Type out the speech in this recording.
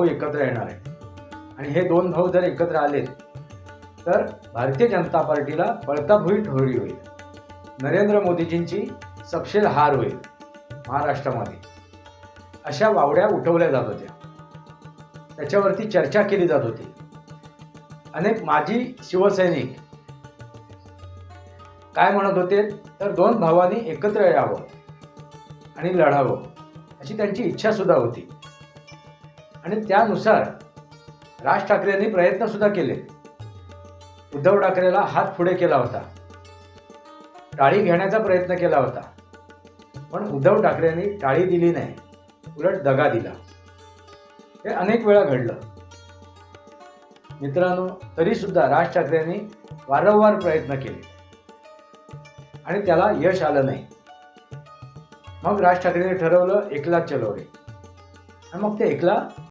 तो एकत्र येणार आहे आणि हे दोन भाऊ जर एकत्र आले तर भारतीय जनता पार्टीला पळताभुई ठोरी होईल. नरेंद्र मोदीजींची सपशेल हार होईल महाराष्ट्रामध्ये. अशा वावड्या उठवल्या जात होत्या. त्याच्यावरती चर्चा केली जात होती. अनेक माजी शिवसैनिक काय म्हणत होते तर दोन भावांनी एकत्र यावं आणि लढावं अशी त्यांची इच्छासुद्धा होती. आणि त्यानुसार राज ठाकरेंनी प्रयत्न सुद्धा केले. उद्धव ठाकरेला हात पुढे केला होता. टाळी घेण्याचा प्रयत्न केला होता. पण उद्धव ठाकरेंनी टाळी दिली नाही. उलट दगा दिला. हे अनेक वेळा घडलं. मित्रांनो तरी सुद्धा राज ठाकरेंनी वारंवार प्रयत्न केले. आणि त्याला यश आलं नाही. मग राज ठाकरेंनी ठरवलं एकलाच चलो आणि मग ते एकला